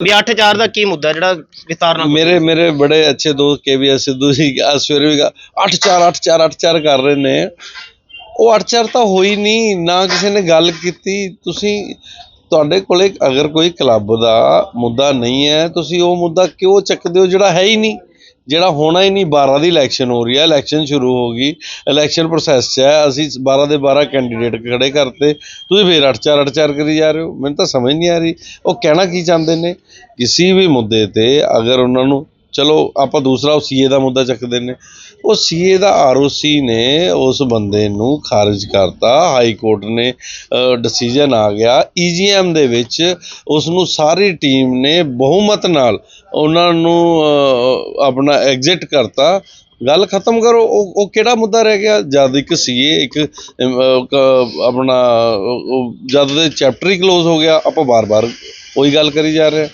ਵੀ 8-4 ਦਾ ਕੀ ਮੁੱਦਾ ਜਿਹੜਾ ਵਿਸਤਾਰ ਨਾਲ ਮੇਰੇ ਮੇਰੇ ਬੜੇ ਅੱਛੇ ਦੋਸਤ ਕੇਵੀਐਸ ਸਿੱਧੂ ਜੀ ਅੱਜ ਸਵੇਰੇ ਵੀ 8-4 8-4 8-4 ਕਰ ਰਹੇ ਨੇ। ਉਹ 8-4 ਤਾਂ ਹੋਈ ਨਹੀਂ ਨਾ ਕਿਸੇ ਨੇ ਗੱਲ ਕੀਤੀ। ਤੁਸੀਂ ਤੁਹਾਡੇ ਕੋਲੇ ਅਗਰ ਕੋਈ ਕਲੱਬ ਦਾ ਮੁੱਦਾ ਨਹੀਂ ਹੈ ਤੁਸੀਂ ਉਹ ਮੁੱਦਾ ਕਿਉਂ ਚੱਕਦੇ ਹੋ ਜਿਹੜਾ ਹੈ ਹੀ ਨਹੀਂ? ਜਿਹੜਾ ਹੋਣਾ ਹੀ ਨਹੀਂ 12 ਦੀ ਇਲੈਕਸ਼ਨ ਹੋ ਰਹੀ ਹੈ ਇਲੈਕਸ਼ਨ ਸ਼ੁਰੂ ਹੋ ਗਈ ਇਲੈਕਸ਼ਨ ਪ੍ਰੋਸੈਸ 'ਚ ਹੈ। ਅਸੀਂ 12 ਦੇ 12 ਕੈਂਡੀਡੇਟ ਖੜੇ ਕਰਤੇ। ਤੁਸੀਂ ਫੇਰ 8-4 8-4 ਕਰੀ ਜਾ ਰਹੇ ਹੋ। ਮੈਨੂੰ ਤਾਂ ਸਮਝ ਨਹੀਂ ਆ ਰਹੀ। ਉਹ ਕਹਿਣਾ ਕੀ ਚਾਹੁੰਦੇ ਨੇ? ਕਿਸੇ ਵੀ ਮੁੱਦੇ ਤੇ ਅਗਰ ਉਹਨਾਂ ਨੂੰ ਚਲੋ, ਆਪਾਂ ਦੂਸਰਾ ਉਹ ਸੀਏ ਦਾ ਮੁੱਦਾ ਚੱਕਦੇ ਨੇ ਉਹ ਸੀਏ ਦਾ ਆਰਓਸੀ ਨੇ ਉਸ ਬੰਦੇ ਨੂੰ ਖਾਰਜ ਕਰਤਾ। ਹਾਈ ਕੋਰਟ ਨੇ ਡਿਸੀਜਨ ਆ ਗਿਆ। ਈਜੀਐਮ ਦੇ ਵਿੱਚ ਉਸ ਨੂੰ ਸਾਰੀ ਟੀਮ ਨੇ ਬਹੁਮਤ ਨਾਲ ਉਹਨਾਂ ਨੂੰ ਆਪਣਾ ਐਗਜ਼ਿਟ ਕਰਤਾ। ਗੱਲ ਖਤਮ ਕਰੋ, ਉਹ ਕਿਹੜਾ ਮੁੱਦਾ ਰਹਿ ਗਿਆ? ਜਦ ਇੱਕ ਸੀਏ, ਇੱਕ ਆਪਣਾ ਜਦ ਦੇ ਚੈਪਟਰ ਹੀ ਕਲੋਜ਼ ਹੋ ਗਿਆ, ਆਪਾਂ ਬਾਰ-ਬਾਰ ਉਹੀ ਗੱਲ ਕਰੀ ਜਾ ਰਹੇ ਹਾਂ।